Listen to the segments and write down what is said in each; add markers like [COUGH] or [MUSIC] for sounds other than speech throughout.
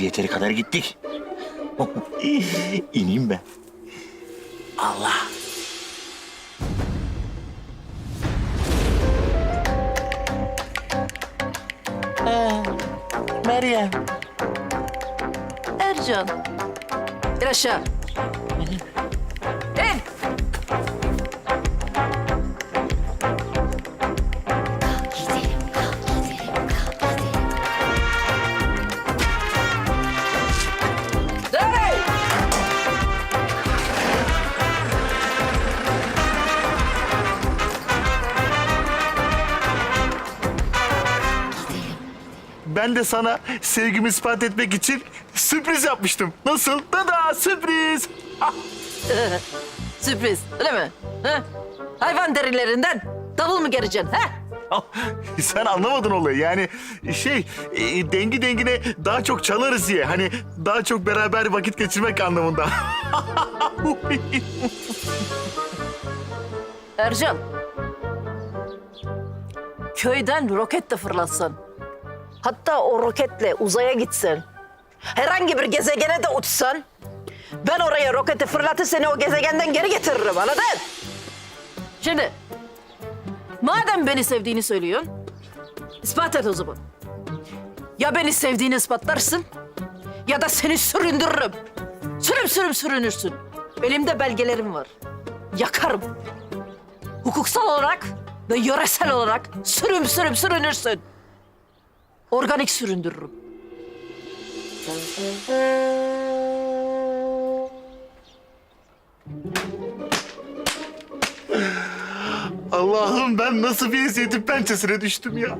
yeteri kadar gittik. [LAUGHS] İneyim ben. Allah. Ee, Meryem. Ercan. İn aşağı. Ben de sana sevgimi ispat etmek için sürpriz yapmıştım. Nasıl? Dada sürpriz. [LAUGHS] Sürpriz, öyle mi? Ha? Hayvan derilerinden davul mu gereceksin? Ha? Sen anlamadın olayı. Yani şey, e, dengi dengine daha çok çalarız diye. Hani daha çok beraber vakit geçirmek anlamında. [LAUGHS] Ercan. Köyden roket de fırlatsan. Hatta o roketle uzaya gitsen. Herhangi bir gezegene de uçsan. Ben oraya roketi fırlatıp seni o gezegenden geri getiririm anladın? Şimdi madem beni sevdiğini söylüyorsun. ispat et o zaman. Ya beni sevdiğini ispatlarsın ya da seni süründürürüm. Sürüm sürüm sürünürsün. Elimde belgelerim var. Yakarım hukuksal olarak ve yöresel olarak sürüm sürüm sürünürsün. Organik süründürürüm. Allah'ım ben nasıl bir eziyetin pençesine düştüm ya.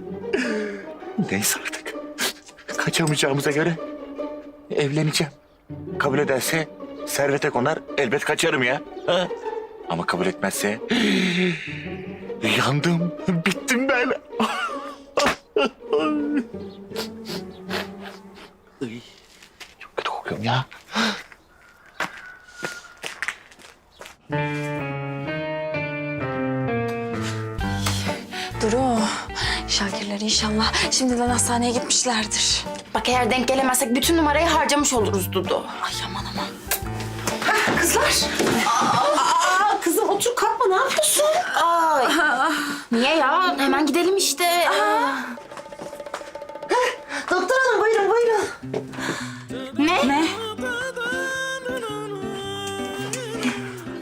Neyse artık. Kaçamayacağımıza göre evleneceğim. Kabul ederse servete konar elbet kaçarım ya. Ha? Ama kabul etmezse [GASPS] yandım, bittim ben. Ay, Çok kötü kokuyorum ya. Duru, Şakirler inşallah şimdiden hastaneye gitmişlerdir. Bak eğer denk gelemezsek bütün numarayı harcamış oluruz Dudu. Ay aman aman. Kızlar.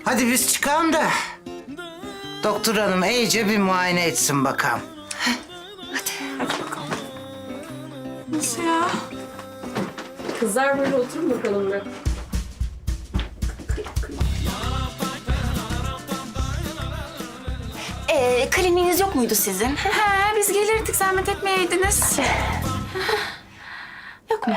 Hadi biz çıkalım da doktor hanım iyice bir muayene etsin bakalım. Nasıl ya? Kızlar böyle oturun bakalım bir. Ee, kliniğiniz yok muydu sizin? He, biz gelirdik zahmet etmeyeydiniz. Yok mu?